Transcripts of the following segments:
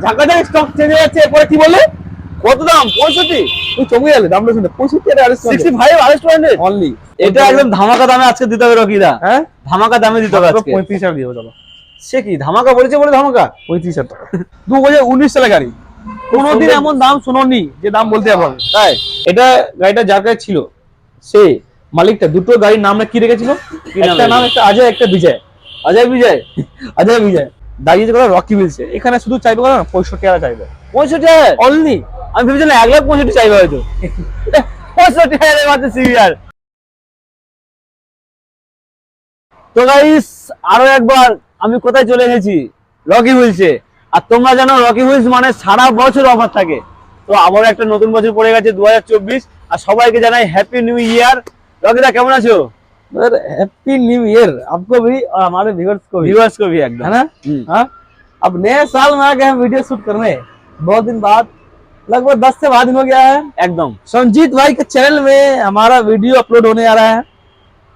Stock change হয়ে যাচ্ছে এরপরে কি কত দাম? পঁয়ষট্টি? তুই চমকে গেলে দামটা শুনে পঁয়ষট্টি হাজার সিক্সটি ফাইভ হান্ড্রেড অনলি এটা একদম ধামাকা দামে আজকে দিতে হবে রকিদা হ্যাঁ? ধামাকা দামে দিতে হবে আজকে। পঁয়ত্রিশ হাজার দিয়ে চলো সে কি ধামাকা বলেছে বলে ধামাকা? পঁয়ত্রিশ হাজার টাকা। দু হাজার উনিশ সালে গাড়ি। কোনোদিন এমন দাম শোনোনি যে দাম বলতে হবে। তাই? এটা গাড়িটা যার কাছে ছিল সে মালিকটা দুটো গাড়ির নাম কি রেখেছিল? একটা নাম একটা অজয় একটা বিজয়। অজয় বিজয়। অজয় বিজয়। দাঁড়িয়েছে কথা রকি মিলছে এখানে শুধু চাইবে না পঁয়ষট্টি হাজার চাইবে। পঁয়ষট্টি হাজার? অনলি আমি ভেবেছিলাম এক লাখ পঁয়ষট্টি চাইবে হয়তো। পঁয়ষট্টি হাজার মাত্র সিরিয়াল তো গাইস আরও একবার আমি কোথায় চলে এসেছি? রকি হুইলসে আর তোমরা জানো রকি হুইলস মানে সারা বছর অফার থাকে। তো আবারও একটা নতুন বছর পড়ে গেছে দু হাজার চব্বিশ। আর সবাইকে জানাই হ্যাপি নিউ ইয়ার রকিদা কেমন আছো? हैप्पी न्यू ईयर आपको भी और हमारे व्यूअर्स को भी ভিউয়ার্স কবি একদম है ना हम्म। हाँ अब नए साल में आ गए हम वीडियो शूट करने बहुत दिन बाद लगभग दस से बारह दिन हो गया है একদম संजीत भाई के चैनल में हमारा वीडियो अपलोड होने आ रहा है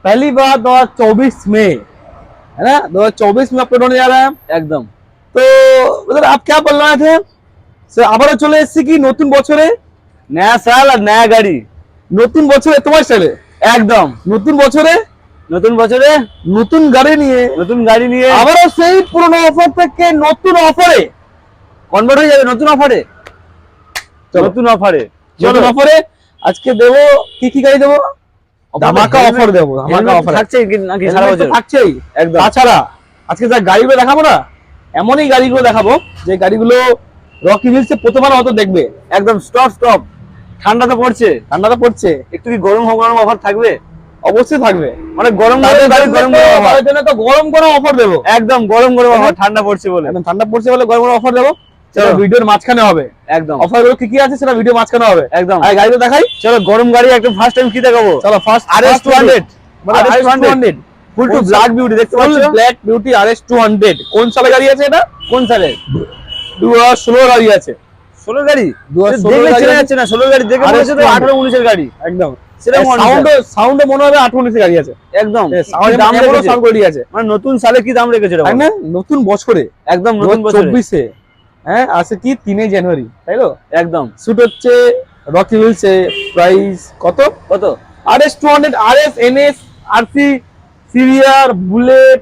पहली बार 2024 में है ना 2024 में अपलोड होने जा रहा है একদম তো मतलब आप क्या बोल रहे थे সে আবারও চলে এসেছি কি নতুন বছরে নয়া সাল আর নয়া গাড়ি নতুন বছরে তোমার ছেলে একদম। নতুন বছরে? নতুন বছরে? নতুন গাড়ি নিয়ে। নতুন গাড়ি নিয়ে। আবারও সেই পুরনো অফার থেকে নতুন অফারে কনভার্ট হয়ে যাবে নতুন অফারে চলো। নতুন অফারে নতুন অফারে আজকে দেবো কি কি গাড়ি দেবো? ধামাকা অফার দেবো ধামাকা অফার থাকছে নাকি সারা বছর। থাকছেই। একদম। তাছাড়া আজকে যা গাড়িগুলো দেখাবো না এমনই গাড়িগুলো দেখাবো যে গাড়িগুলো রকি হিলসে প্রথমবার হয়তো দেখবে। একদম স্টপ স্টপ ঠান্ডা তো পড়ছে। ঠান্ডাটা পড়ছে। একটু কি গরম গরম অফার থাকবে? অবশ্যই থাকবে। মানে গরম গরম গরম গরম জন্য তো গরম গরম অফার দেবো। একদম গরম গরম অফার ঠান্ডা পড়ছে বলে। একদম ঠান্ডা পড়ছে বলে গরম গরম অফার দেবো। চলো। ভিডিওর মাঝখানে হবে। একদম। অফারগুলো কি কি আছে সেটা ভিডিও মাঝখানে হবে। একদম। আর গাড়িগুলো দেখাই। চলো গরম গাড়ি একদম ফার্স্ট টাইম কি দেখাবো? চলো ফার্স্ট আর RS 200 RS 200 ফুল টু কোন ব্ল্যাক বিউটি দেখতে পাচ্ছ? ব্ল্যাক বিউটি RS 200 কোন সালে গাড়ি আছে এটা? কোন সালে? দু হাজার ষোলো গাড়ি আছে। ষোলো গাড়ি? 2016 দেখে আছে। যাচ্ছে না ষোলো গাড়ি দেখে RS তো 200 আঠারো উনিশের গাড়ি। একদম। সাউন্ড মনে হবে গাড়ি আছে। একদম। দাম? সাউন্ড গাড়ি আছে। মানে নতুন সালে কি দাম রেখেছে না নতুন বছরে। একদম নতুন চব্বিশে। হ্যাঁ আছে কি? তিনে জানুয়ারি তাই তো? একদম। শুট হচ্ছে রকি হিলসে প্রাইস কত? কত? R S two hundred R S N S R C সিরিয়ার বুলেট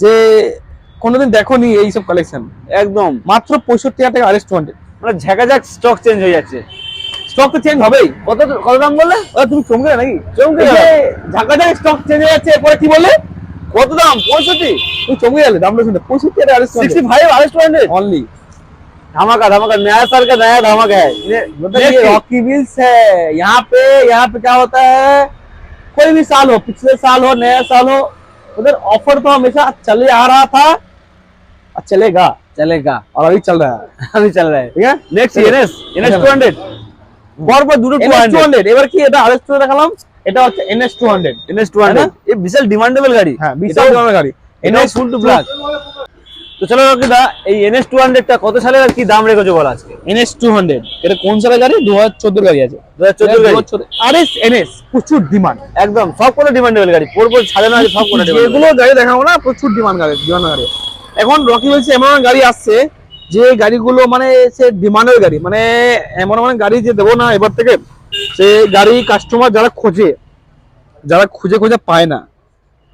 যে কোনোদিন দেখোনি এইসব কালেকশন একদম। মাত্র পঁয়ষট্টি হাজার টাকা মানে ঝাঁকাঝাক স্টক চেঞ্জ হয়ে যাচ্ছে। স্টক তো চেঞ্জ হবেই। কত কত দাম বললে? তুমি চমকে নাকি? চমকে ঝাঁকাঝাক স্টক চেঞ্জ হয়ে যাচ্ছে এরপরে কি বলে কত দাম? পঁয়ষট্টি? তুমি চমকে গেলে দামটা শুনে। পঁয়ষট্টি হাজার আরেস্ট অনলি धमाका धमाका नया साल का नया धमाका है ये- मतलब ये ये रॉकी व्हील्स है यहाँ पे यहाँ पे क्या होता है कोई भी साल हो पिछले साल हो नया साल हो उधर ऑफर तो हमेशा चले आ रहा था और चलेगा चलेगा और अभी चल रहा है अभी चल रहा है ঠিক আছে নেক্সট চলো। এনএস এনএস চলো। টু হান্ড্রেড পরপর দুটো two NS two hundred hundred এবার কি এটা আরেস দেখালাম এটা হচ্ছে NS two hundred NS two hundred এই বিশাল ডিমান্ডেবল গাড়ি হ্যাঁ বিশাল দামের গাড়ি এনএস ফুল টু ব্ল্যাক তো চলো রকিদা এই এনএস টু হান্ড্রেডটা কত সালের আর কি দাম রেখেছো বলো আজকে? এনএস টু হান্ড্রেড এটা কোন সালের গাড়ি? দু হাজার চোদ্দ গাড়ি আছে। দু হাজার চোদ্দ গাড়ি। আরএস এনএস প্রচুর ডিমান্ড একদম সব কোনো ডিমান্ডেবল গাড়ি পরপর সব কোনো যেগুলো গাড়ি দেখাবো না প্রচুর ডিমান্ড গাড়ি ডিমান্ড গাড়ি। এখন রকি বলছে এমন এমন গাড়ি আসছে যে গাড়িগুলো মানে সে ডিমান্ডের গাড়ি মানে এমন এমন গাড়ি যে দেবো না এবার থেকে সে গাড়ি কাস্টমার যারা খোঁজে যারা খুঁজে খুঁজে পায় না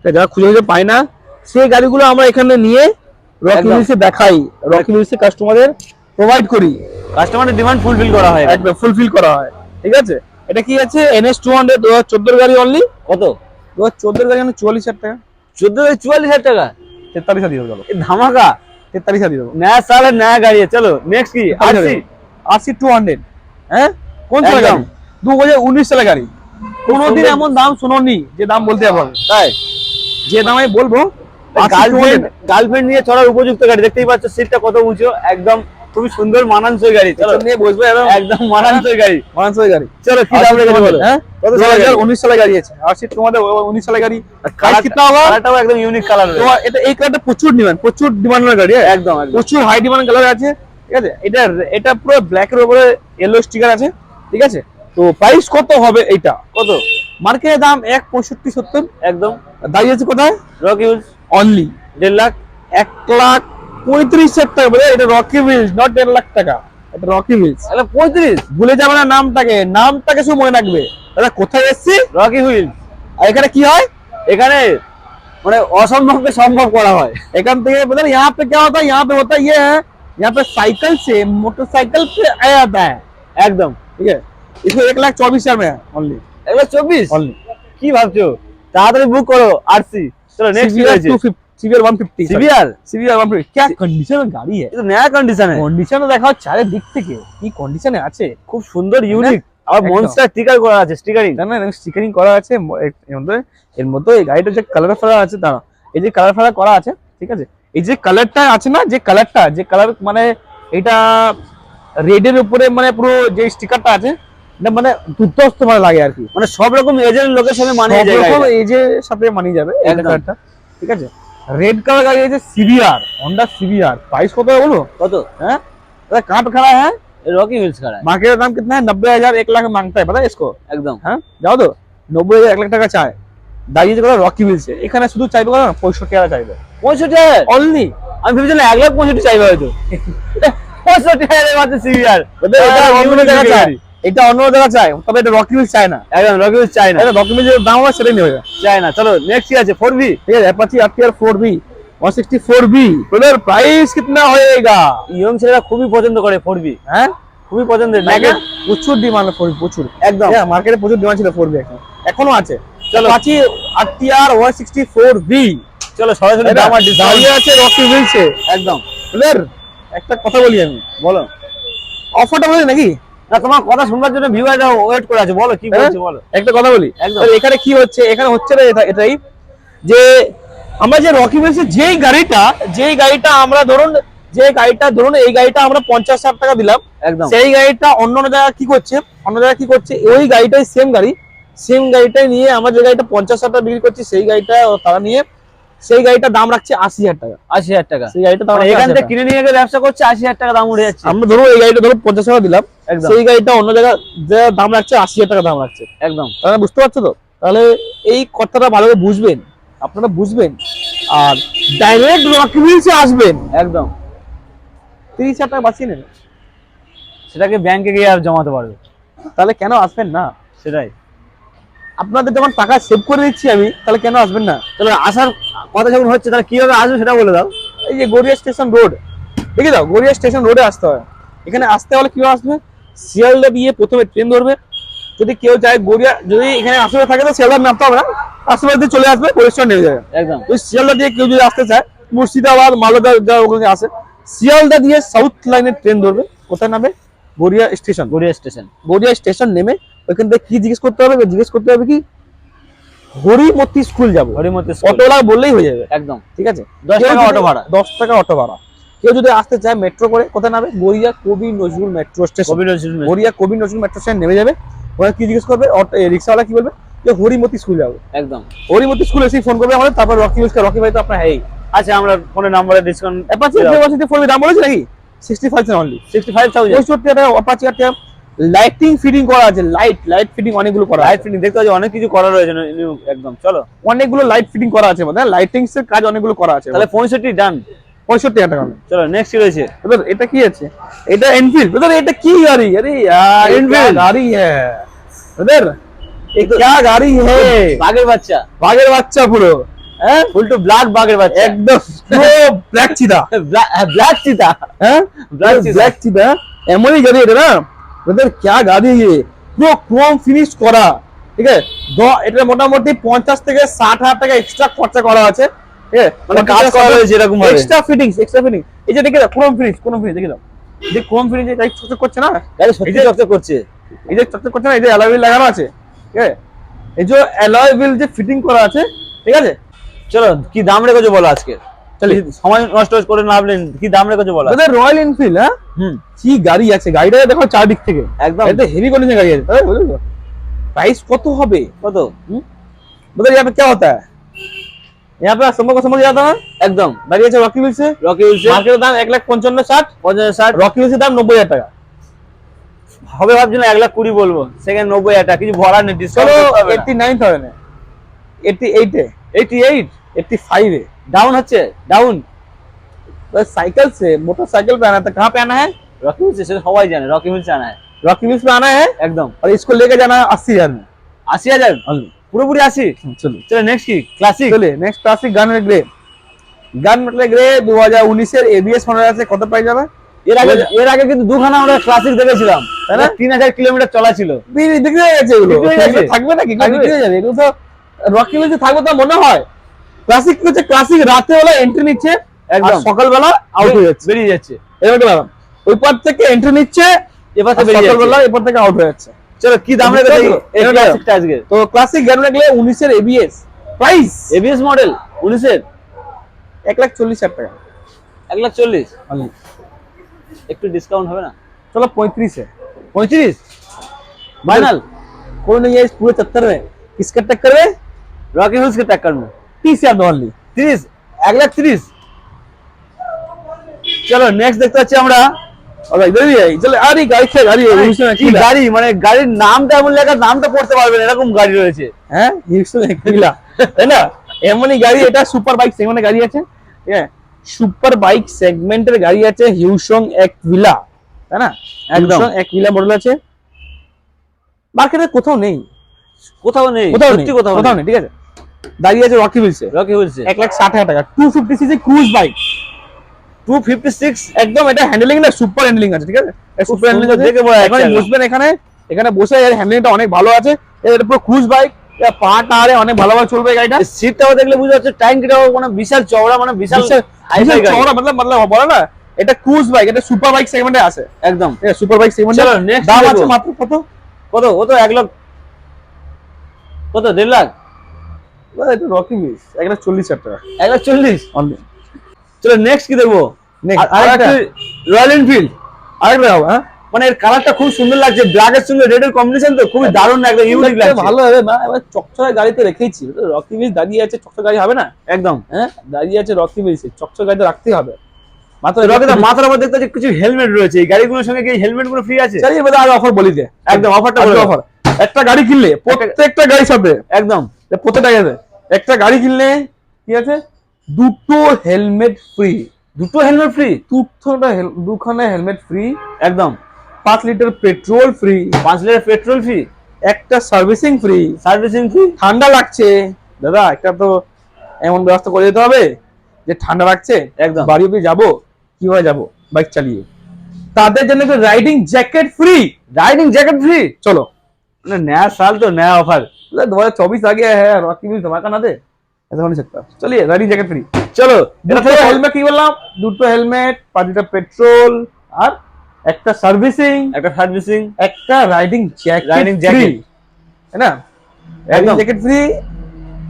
যারা খুঁজে খুঁজে পায় না সেই গাড়িগুলো আমরা এখানে নিয়ে রকি মিউজিক দেখাই। রকি মিউজিক কাস্টমারদের প্রোভাইড করি। কাস্টমারের ডিমান্ড ফুলফিল করা হয় একদম ফুলফিল করা হয়। ঠিক আছে? এটা কি আছে? এনএস টু হান্ড্রেড দু হাজার চোদ্দোর গাড়ি অনলি কত? দু হাজার চোদ্দোর গাড়ি অনলি চুয়াল্লিশ হাজার টাকা। চোদ্দ গাড়ি চুয়াল্লিশ হাজার টাকা? তেতাল্লিশ হাজার দিয়ে ধামাকা। তেতাল্লিশ হাজার দিয়ে নয়া সালে নয়া গাড়ি। চলো নেক্সট কি? আশি। আশি টু হান্ড্রেড হ্যাঁ? কোন সালে দাম দু হাজার উনিশ সালের গাড়ি। কোনোদিন এমন দাম শুনোনি যে দাম বলতে হবে। তাই। যে দাম আমি বলব আচ্ছা, গার্লফ্রেন্ড নিয়ে চড়ার উপযুক্ত গাড়ি দেখতেই পাচ্ছ সিটটা কত উঁচু একদম খুবই সুন্দর মানানসই গাড়ি চলো। নিয়ে বসবো একদম মানানসই গাড়ি। মানানসই গাড়ি। চলো কি দাম রেখে বলো? হ্যাঁ? কত সালে সালে গাড়ি আছে। আর সিট তোমাদের উনিশ সালে গাড়ি। কালার কিতনা কালারটাও একদম ইউনিক কালার তোমার এটা এই কালারটা প্রচুর ডিমান্ড প্রচুর ডিমান্ডের গাড়ি হ্যাঁ? একদম প্রচুর হাই ডিমান্ড কালার আছে ঠিক আছে? এটা এটা পুরো ব্ল্যাক এর উপরে ইয়েলো স্টিকার আছে ঠিক আছে? তো প্রাইস কত হবে এটা কত? মার্কেটের দাম এক পঁয়ষট্টি সত্তর। একদম। দাঁড়িয়েছে কোথায়? রক অনলি দেড় লাখ এক লাখ পঁয়ত্রিশ হাজার টাকা বলে এটা রকি হুইলস নট দেড় লাখ টাকা এটা রকি হুইলস তাহলে পঁয়ত্রিশ ভুলে যাবে না নামটাকে নামটাকে শুধু মনে রাখবে দাদা কোথায় এসছি রকি হুইলস আর এখানে কি হয় এখানে মানে অসম্ভবকে সম্ভব করা হয় एकांत पे पता नहीं यहाँ पे क्या होता है यहाँ पे होता है ये है यहाँ पे साइकिल से मोटरसाइकिल पे आ जाता है একদম ठीक है इसको एक लाख चौबीस हजार में है ओनली এগুলো চব্বিশ ओनली কি ভাবছো তাড়াতাড়ি বুক করো আরসি চলো নেক্সট কি सीवीआर রয়েছে two fifty CBR one fifty CBR CBR one fifty क्या कंडीशन गाड़ी है এটা নয়া কন্ডিশনে কন্ডিশন দেখাও চারিদিক থেকে কি কন্ডিশনে আছে খুব সুন্দর ইউনিক আবার একদম। মনস্টার স্টিকার করা আছে স্টিকারিং জানো না স্টিকারিং করা আছে ম- এর এর মধ্যে এর মধ্যে এই গাড়িটা যে কালার ফালার আছে দাঁড়া এই যে কালার ফালার করা আছে ঠিক আছে এই যে কালারটা আছে না যে কালারটা যে কালার মানে এটা রেডের উপরে মানে পুরো যে স্টিকারটা আছে এটা মানে দুর্ধস্ত মানে লাগে আর কি মানে সব রকম এজেন্ট লোকের সাথে মানিয়ে সব যায় রকম গাড়িটা। এই যে সাথে মানিয়ে যাবে এই একদম। কালারটা ঠিক আছে রেড কালার গাড়ি আছে সিভিআর হন্ডা সিভিআর প্রাইস কত है बोलो কত हैं अरे कहाँ पे खड़ा है রকি হুইলস খাড়া मार्केट का दाम कितना है नब्बे हजार एक लाख मांगता है पता है इसको একদম হ্যাঁ যাও তো নব্বই হাজার এক লাখ টাকা চায় দাঁড়িয়েছে কথা রকি মিলছে এখানে শুধু চাইবে কথা না পঁয়ষট্টি হাজার চাইবে পঁয়ষট্টি হাজার অনলি আমি ভেবেছিলাম এক লাখ পঁয়ষট্টি চাইবে হয়তো পঁয়ষট্টি হাজার মাত্র সিবিআর এটা অন্য জায়গা চায় এটা অন্য জায়গা চায় তবে এটা রকি মিল চায় না একদম রকি হুইলস চাই না এটা রকি মিল যে দাম হবে সেটাই নেবে চাই না চলো নেক্সট কি আছে ফোর বি ठीक है Apache RTR 4B 164B brother price कितना होएगा ইয়ং ছেলেরা খুবই পছন্দ করে ফোর বি हैं খুবই পছন্দের মার্কেট প্রচুর ডিমান্ড 4B প্রচুর একদম হ্যাঁ মার্কেটে প্রচুর ডিমান্ড ছিল 4B এখন এখনো আছে চলো। আপাচি আরটিআর 164B চলো সরাসরি এটা দাম আর ডিসকাউন্ট দাঁড়িয়ে আছে রকি মিলছে একদম ব্রাদার একটা কথা বলি আমি বলো অফারটা বলি নাকি না তোমার কথা শুনবার জন্য ভিউয়াররা ওয়েট করে আছে বলো কি হ্যাঁ? বলছো বলো। একটা কথা বলি। এখানে কি হচ্ছে? এখানে হচ্ছে না এটা- এটাই যে আমরা যে রকি মিলসে যেই গাড়িটা যেই গাড়িটা আমরা ধরুন যে গাড়িটা ধরুন এই গাড়িটা আমরা পঞ্চাশ হাজার টাকা দিলাম। একদম। সেই গাড়িটা অন্য অন্য জায়গায় কি করছে? অন্য জায়গায় কি করছে? ওই গাড়িটাই সেম গাড়ি। সেম গাড়িটাই নিয়ে আমরা যে গাড়িটা পঞ্চাশ হাজার টাকা বিক্রি করছি সেই গাড়িটা তারা নিয়ে সেই গাড়িটার দাম রাখছে আশি হাজার টাকা। আশি হাজার টাকা। সেই গাড়িটা মানে এখান থেকে কিনে নিয়ে ব্যবসা করছে আশি হাজার টাকা দাম উঠে যাচ্ছে। আমরা ধরো এই গাড়িটা ধরো পঞ্চাশ টাকা দিলাম। সেই গাড়িটা অন্য জায়গায় যে দাম রাখছে আশি হাজার টাকা দাম রাখছে। একদম। তাহলে বুঝতে পারছ তো? তাহলে এই কথাটা ভালোভাবে বুঝবেন। আপনারা বুঝবেন। আর ডাইরেক্ট রকিমিলসে আসবেন। একদম। তিরিশ হাজার টাকা বাঁচিয়ে নেন। সেটাকে ব্যাংকে গিয়ে আর জমাতে পারবে। তাহলে কেন আসবেন না? সেটাই। আপনাদের যখন টাকা সেভ করে দিচ্ছি আমি তাহলে কেন আসবেন না? তাহলে আসার কথা যখন হচ্ছে তাহলে কীভাবে আসবে সেটা বলে দাও। এই যে গড়িয়া স্টেশন রোড দেখে দাও গড়িয়া স্টেশন রোডে আসতে হয়। এখানে আসতে হলে কীভাবে আসবে? শিয়ালদা দিয়ে প্রথমে ট্রেন ধরবে। যদি কেউ চায় গড়িয়া যদি এখানে আশেপাশে থাকে তো শিয়ালদা নামতে হবে না। আশেপাশে দিয়ে চলে আসবে পরিষ্কার নেমে যাবে। একদম। ওই শিয়ালদা দিয়ে কেউ যদি আসতে চায় মুর্শিদাবাদ মালদা যা ওখানে আসে শিয়ালদা দিয়ে সাউথ লাইনের ট্রেন ধরবে। কোথায় নামে? Garia station Garia station Garia station নেমে ওইখান থেকে কি জিজ্ঞেস করতে হবে? জিজ্ঞেস করতে হবে কি? হরিমতি স্কুল যাব। হরিমতি অটোলা বললেই হয়ে যাবে। একদম। ঠিক আছে? দশ টাকা অটো ভাড়া। দশ টাকা অটো ভাড়া। কেউ যদি আসতে চায় মেট্রো করে কোথায় নামে গড়িয়া কবি নজরুল মেট্রো স্টেশন কবি নজরুল গড়িয়া কবি নজরুল মেট্রো স্টেশন নেমে যাবে। ওরা কি জিজ্ঞেস করবে? রিক্সাওয়ালা কি বলবে? যে হরিমতি স্কুল যাব। একদম। হরিমতি স্কুল এসে ফোন করবে আমাদের তারপর রকি ইউজ রকি ভাই তো আপনার হ্যাঁ আচ্ছা আমরা ফোনের নাম্বারে ডিসকাউন্ট অ্যাপাচি ফোন দাম বলেছে নাকি? Sixty five only sixty five thousand পঁয়ষট্টি টাকা অ্যাপাচি একটা লাইটিং ফিটিং করা আছে লাইট লাইট ফিটিং অনেকগুলো করা লাইট ফিটিং দেখতে পাচ্ছি অনেক কিছু করা রয়েছে একদম চলো। অনেকগুলো লাইট ফিটিং করা আছে মানে লাইটিংস এর কাজ অনেকগুলো করা আছে। তাহলে পঁয়ষট্টি ডান পঁয়ষট্টি টাকা চলো নেক্সট রয়েছে ब्रदर এটা কি আছে এটা এনফিল্ড ब्रदर এটা কি গাড়ি अरे यार ये क्या Enfield। गाड़ी है ब्रदर ये क्या गाड़ी है বাঘের বাচ্চা বাঘের বাচ্চা পুরো হ্যাঁ ফুল টু ব্ল্যাক বাঘের বাচ্চা একদম পুরো ব্ল্যাক চিতা ব্ল্যাক চিতা হ্যাঁ Black ব্ল্যাক cheetah। ব্ল্যাক চিতা এমনই গাড়ি এটা না ব্রদর क्या গাড়ি है ये পুরো ক্রোম ফিনিশ করা ঠিক আছে দ- এটা মোটামুটি পঞ্চাশ থেকে ষাট হাজার টাকা এক্সট্রা খরচা করা আছে ঠিক আছে মানে কাজ করা রয়েছে এরকম ভাবে এক্সট্রা ফিটিংস এক্সট্রা ফিটিং এই যে দেখে দাও ক্রোম ফিনিশ ক্রোম ফিনিশ দেখে দাও এই যে ক্রোম ফিনিশ এটা চকচক করছে না গাড়ি সত্যি চকচক করছে এই যে চকচক করছে না এই যে অ্যালয় হুইল লাগানো আছে ঠিক আছে এই যে অ্যালয় হুইল যে ফিটিং করা আছে ঠিক আছে চলো কি দাম রেখেছো বলো আজকে চলো। কি সময় নষ্ট করে না ভাবলেন কি দাম রেখেছো বলো তোদের রয়্যাল এনফিল্ড হ্যাঁ হুম কি গাড়ি আছে গাড়িটা দেখো চারদিক থেকে একদম এটা হেভি কন্ডিশন গাড়ি আছে তাই বুঝলি प्राइस কত হবে কত मतलब यहाँ पे क्या होता है यहाँ पे समझ को समझ जाता है একদম গাড়ি আছে রকি হুইলসে রকি উইলসে মার্কেটের দাম এক লাখ পঞ্চান্ন ষাট পঞ্চাশ ষাট রকি হুইলসের দাম নব্বই হাজার টাকা হবে ভাবছিলাম এক লাখ কুড়ি বলবো সেখানে নব্বই হাজার টাকা কিছু ভরার নেই চলো discount eighty nine thousand eighty eighty eighty eight eighty five है डाउन হচ্ছে ডাউন बस साइकिल से मोटरसाइकिल पे आना था कहाँ पे आना है রকি হিলস সেটা সবাই জানে রকি হিলস আনা হয় रॉकी मिल्स पे आना है একদম और इसको लेके जाना है अस्सी हजार में আশি হাজার পুরোপুরি আসি? চলো। চলো নেক্সট কি? ক্লাসিক চলে নেক্সট ক্লাসিক গানের গ্রে গান মেটাল গ্রে দু হাজার উনিশের এবিএস মডেল আছে কত পাই যাবে এর আগে এর আগে কিন্তু দুখানা আমরা ক্লাসিক দেখেছিলাম। তাই না? তিন হাজার কিলোমিটার চলা ছিল। বিক্রি হয়ে গেছে এগুলো। থাকবে নাকি? হ্যাঁ, বিক্রি হয়ে যাবে। এগুলো তো রকি থাকবে মনে হয়। ক্লাসিক হচ্ছে? ক্লাসিক রাতে হলে এন্ট্রি নিচ্ছে একদম। সকালবেলা আউট হয়ে যাচ্ছে। বেরিয়ে যাচ্ছে। এরকম ওই পার থেকে এন্ট্রি নিচ্ছে এবার সকালবেলা এবার থেকে আউট হয়ে যাচ্ছে। চলো কি দাম রেখে দেখি এই এবার ক্লাসিকটা আজকে তো ক্লাসিক গান লাগলে উনিশের এবিএস প্রাইস এবিএস মডেল উনিশের এক লাখ চল্লিশ হাজার টাকা এক লাখ চল্লিশ only। একটু ডিসকাউন্ট হবে না चलो पैंतीस है পঁয়ত্রিশ फाइनल कोई नहीं है इस पूरे चक्कर में किसका टक्कर में रॉकी हिल्स के टक्कर में तीस हजार ओनली তিরিশ এক লাখ তিরিশ চলো নেক্সট দেখতে পাচ্ছি আমরা মানে গাড়ির নামটা এমন লেখা? নামটা পড়তে পারবেন এরকম গাড়ি রয়েছে। হ্যাঁ? তাই না? এমনই গাড়ি এটা সুপার বাইক সেগমেন্টের গাড়ি আছে। হ্যাঁ সুপার বাইক সেগমেন্টের গাড়ি আছে হিউসং এক ভিলা তাই না? একদম। এক ভিলা মডেল আছে। মার্কেটে কোথাও নেই। কোথাও নেই। কোথাও নেই। কোথাও নেই। ঠিক আছে? দাঁড়িয়ে আছে রকি হিলসে রকি এক লাখ ষাট হাজার টাকা। Two fifty CC cruise bike two fifty six একদম এটা হ্যান্ডলিং না সুপার হ্যান্ডলিং আছে ঠিক আছে? সুপার হ্যান্ডলিং আছে দেখে বোঝা এখানে বসবেন এখানে এখানে বসে এর হ্যান্ডলিংটা অনেক ভালো আছে। এটা পুরো ক্রুজ বাইক পা টারে অনেক ভালোভাবে চলবে গাড়িটা। সিটটাও দেখলে বুঝতে পারছ ট্যাঙ্কিটাও মানে বিশাল চওড়া মানে বিশাল বিশাল- হাই বিশাল ফাই গাড়ি। চওড়া মতলব মতলব বলে না এটা ক্রুজ বাইক এটা সুপার বাইক সেগমেন্টে আছে। একদম। আছে সুপার বাইক সেগমেন্টে দাম আছে মাত্র কত? কত কত এক লাখ কত দেড় লাখ? এটা রকি মিস এক লাখ চল্লিশ হাজার টাকা। এক লাখ চল্লিশ? অনলি। চলো নেক্সট কি দেখব। রয়্যাল এনফিল্ড আরেকটা। হ্যাঁ? মানে এর কালারটা খুব সুন্দর লাগছে ব্ল্যাক এর সঙ্গে রেড এর কম্বিনেশন তো খুবই দারুণ একদম ইউনিক লাগছে। ভালো হবে না এবার চকচকে গাড়ি রেখেইছি রকি মিস দাঁড়িয়ে আছে চকচকে গাড়ি হবে না? একদম। হ্যাঁ? দাঁড়িয়ে আছে রকি মিস চকচকে গাড়ি রাখতেই হবে। মাত্র রকেটা মাথার উপর দেখতে কিছু হেলমেট রয়েছে এই গাড়িগুলোর সঙ্গে কি হেলমেটগুলো ফ্রি আছে? চালিয়ে এবার আগে অফার বলি দে। একদম অফারটা বলে অফার একটা গাড়ি কিনলে প্রত্যেকটা গাড়ির সাথে একদম। প্রত্যেকটা গাড়িতে একটা গাড়ি কিনলে কি আছে? দুটো হেলমেট ফ্রি দুটো হেলমেট ফ্রি দুটোটা হেল- দুখানা হেলমেট ফ্রি একদম পাঁচ লিটার পেট্রোল ফ্রি পাঁচ লিটার পেট্রোল ফ্রি একটা সার্ভিসিং ফ্রি সার্ভিসিং ফ্রি ঠান্ডা লাগছে দাদা একটা তো এমন ব্যবস্থা করে দিতে হবে যে ঠান্ডা লাগছে একদম বাড়ি অব্দি যাবো কিভাবে যাবো বাইক চালিয়ে তাদের জন্য একটা riding jacket free riding jacket free চলো মানে नया साल तो नया ऑफर दो हजार चौबीस आ गया है रॉकी भी धमाका ना दे ऐसा हो नहीं सकता चलिए राइडिंग जैकेट फ्री চলো এটা দুটো হেলমেট কি বললাম দুটো হেলমেট পাঁচ লিটার পেট্রোল আর একটা সার্ভিসিং একটা সার্ভিসিং একটা riding jacket Riding riding jacket। jacket তাই না রাইডিং একদম। জ্যাকেট ফ্রি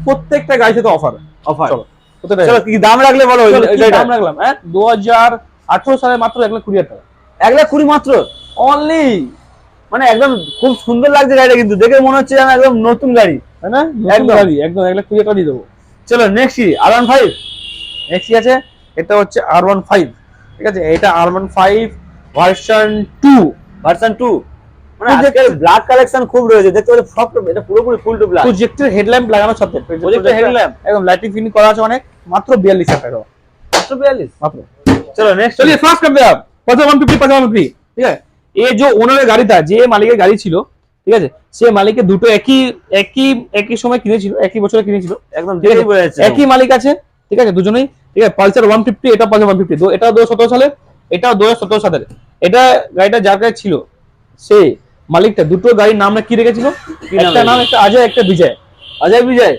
প্রত্যেকটা গাড়ি সাথে অফার অফার চলো প্রত্যেকটা চলো কি দাম রাখলে বলো চলো, কি এটা দাম রাখলাম হ্যাঁ দু হাজার আঠারো সালে মাত্র এক লাখ কুড়ি হাজার টাকা এক লাখ কুড়ি মাত্র অনলি মানে একদম খুব সুন্দর লাগছে গাড়িটা কিন্তু দেখে মনে হচ্ছে যেন একদম নতুন গাড়ি তাই না নতুন একদম। গাড়ি একদম এক লাখ কুড়ি হাজার টাকা দিয়ে দেবো চলো নেক্সট কি আর ওয়ান ফাইভ নেক্সট কি আছে এটা হচ্ছে আর ওয়ান ফাইভ ঠিক আছে এটা আর one five version two version two মানে Project- আজকের ব্ল্যাক কালেকশন খুব রয়েছে দেখতে পাচ্ছি ফ্রক এটা পুরোপুরি ফুল টু ব্ল্যাক প্রজেক্টের হেডল্যাম্প লাগানো সাথে Projector headlamp? একদম লাইটিং ফিটিং করা আছে অনেক মাত্র বিয়াল্লিশ হাজার টাকা মাত্র বিয়াল্লিশ মাত্র চলো নেক্সট चलिए फास्ट करते हैं आप पचास वन फिफ्टी पचास वन फिफ्टी ঠিক আছে এ যে ওনারের গাড়ি তা যে মালিকের গাড়ি ছিল ঠিক আছে? সে মালিকের দুটো একই একই একই সময় কিনেছিল একই বছরে কিনেছিল। একদম একই মালিক আছে ঠিক আছে? দুজনেই ঠিক আছে? পালসার ওয়ান ফিফটি এটা পালসার ওয়ান ফিফটি এটা দু সতেরো সালে এটা দু হাজার সতেরো সালের। এটা গাড়িটা যার কাছে ছিল সে মালিকটা দুটো গাড়ির নাম কি রেখেছিল একটা নাম একটা অজয় একটা বিজয়। অজয় বিজয়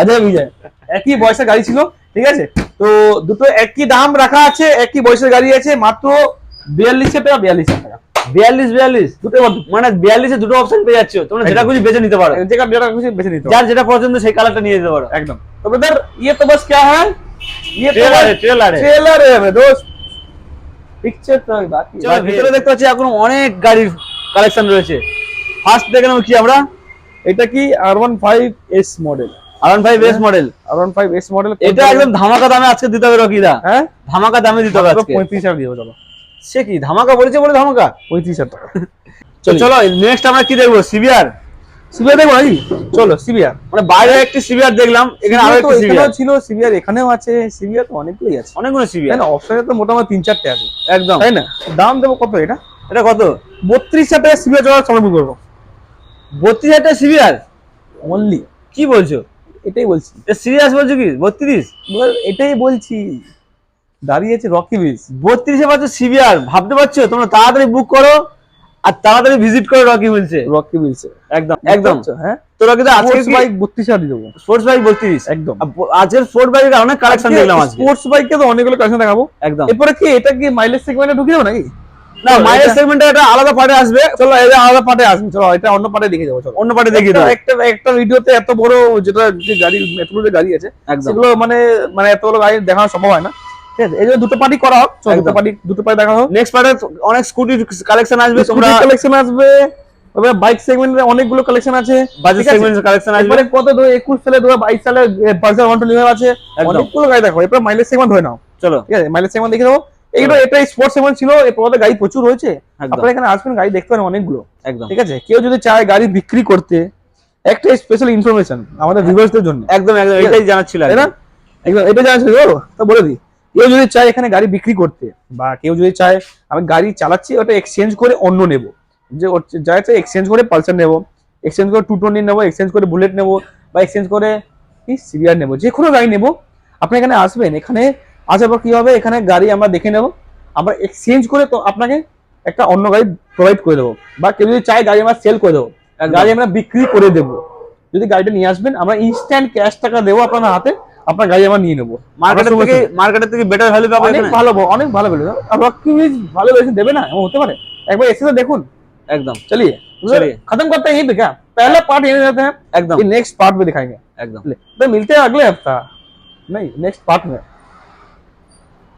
অজয় বিজয়। একই বয়সের গাড়ি ছিল ঠিক আছে? তো দুটো একই দাম রাখা আছে একই বয়সের গাড়ি আছে মাত্র বিয়াল্লিশ টাকা বিয়াল্লিশ টাকা। বিয়াল্লিশ বিয়াল্লিশ দুটো মানে বিয়াল্লিশে দুটো অপশন পেয়ে যাচ্ছ তোমরা যেটা একদম। খুশি বেছে নিতে পারো যেটা যেটা খুশি বেছে নিতে হবে। যার যেটা পছন্দ সেই কালারটা নিয়ে যেতে পারো एकदम तो ब्रदर ये तो बस क्या है ये तो ট্রেলার बस ট্রেলার ट्रेलर है मेरे दोस्त पिक्चर तो अभी बाकी চলো ভিতরে দেখতে পাচ্ছি এখন অনেক গাড়ির কালেকশন রয়েছে ফার্স্ট দেখে নেবো কি আমরা এটা কি R15 S মডেল আর one five S model R15 S model এটা একদম ধামাকা দামে আজকে দিতে হবে রকিদা হ্যাঁ ধামাকা দামে দিতে হবে আজকে পঁয়ত্রিশ হাজার দিয়ে দেবো চলো সে কি ধামাকা বলেছে বলে ধামাকা পঁয়ত্রিশ হাজার টাকা চলো নেক্সট আমরা কি দেখব সিবিআর সিবিআর দেখব নাকি চলো সিবিআর মানে বাইরে একটি সিবিআর দেখলাম এখানে আরও একটি সিবিআর ছিল সিবিআর এখানেও আছে সিবিআর তো অনেকগুলোই আছে অনেকগুলো সিবিআর না অপশনে তো মোটামুটি তিন চারটে আছে একদম তাই না দাম দেবো কত এটা এটা কত বত্রিশ হাজার টাকা সিবিআর চলার সময় করব বত্রিশ হাজার সিবিআর অনলি কি বলছো এটাই বলছি সিরিয়াস বলছো কি বত্রিশ এটাই বলছি দাঁড়িয়েছে রকি বিচ বত্রিশে পাচ্ছ সিবিআর ভাবতে পারছ? তোমরা তাড়াতাড়ি বুক করো আর তাড়াতাড়ি ভিজিট করো রকি বলছে রকি বিচে একদম। একদম। হ্যাঁ? আজকে বাইক দেবো স্পোর্টস বাইক বত্রিশ। একদম। আজকের স্পোর্টস বাইকের অনেক কালেকশন দেখলাম আজকে। স্পোর্টস বাইকে তো অনেকগুলো কালেকশন দেখাবো। একদম। এরপরে কি এটা কি মাইলেজ সেগমেন্টে ঢুকিয়ে দেবো নাকি? না মাইলেজ সেগমেন্টে এটা আলাদা পার্টে আসবে। চলো এটা আলাদা পার্টে আসবে। চলো এটা অন্য পার্টে দেখে যাব চলো। অন্য পার্টে দেখিয়ে একটা- দাও একটা একটা ভিডিওতে এত বড় যেটা যে গাড়ি এতগুলো গাড়ি আছে সেগুলো মানে মানে এতগুলো গাড়ি দেখানো সম্ভব হয় না। ঠিক আছে এই দুটো পার্টি করা হোক দুটো পার্টি দুটো পার্টি দেখা হোক। নেক্সট পার্টে অনেক স্কুটি কালেকশন আসবে তোমরা। কালেকশন আসবে বাইক সেগমেন্টে অনেকগুলো কালেকশন আছে। বাজাজ সেগমেন্টের কালেকশন কত সালে সালে পালসার আছে। অনেকগুলো গাড়ি দেখো মাইলেজ সেগমেন্ট নাও। চলো। ঠিক আছে মাইলেজ সেগমেন্ট দেখে দেবো এইগুলো এটা স্পোর্টস সেগমেন্ট ছিল এরপর গাড়ি প্রচুর হয়েছে আপনারা এখানে আসবেন গাড়ি দেখতে পারেন অনেকগুলো। একদম। ঠিক আছে কেউ যদি চায় গাড়ি বিক্রি করতে একটা স্পেশাল ইনফরমেশন আমাদের ভিউয়ার্সদের জন্য। একদম একদম এটাই জানাচ্ছিল একদম এটা জানছে তো বলে দিই। কেউ যদি চায় এখানে গাড়ি বিক্রি করতে, বা কেউ যদি চায় আমি গাড়ি চালাচ্ছি, ওটা এক্সচেঞ্জ করে অন্য নেব। যে যা চাই এক্সচেঞ্জ করে পালসার নেব এক্সচেঞ্জ করে টু টোয়েন্টি নেব এক্সচেঞ্জ করে বুলেট নেব, বা এক্সচেঞ্জ করে কি সিভিয়ার নেব, যে কোনো গাড়ি নেব। আপনি এখানে আসবেন, এখানে আসার পর কী হবে? এখানে গাড়ি আমরা দেখে নেব। আমরা এক্সচেঞ্জ করে তো আপনাকে একটা অন্য গাড়ি প্রোভাইড করে দেবো। বা কেউ যদি চায় গাড়ি আমরা সেল করে দেবো। গাড়ি আমরা বিক্রি করে দেবো। যদি গাড়িটা নিয়ে আসবেন, আমরা ইনস্ট্যান্ট ক্যাশ টাকা দেবো আপনার হাতে আপনার গাড়ি আমরা নিয়ে নেব। মার্কেটের থেকে মার্কেটের থেকে বেটার ভ্যালু পাবো অনেক ভালো অনেক ভালো ভ্যালু আপনার কি ভালো ভ্যালু দেবে না? হতে পারে। একবার এসে দেখুন। একদম। চলিয়ে। खत्म करते हैं यही क्या पहला पार्ट यही रहते একদম। एकदम नेक्स्ट पार्ट में दिखाएंगे एकदम तो मिलते हैं अगले हफ्ता नहीं नेक्स्ट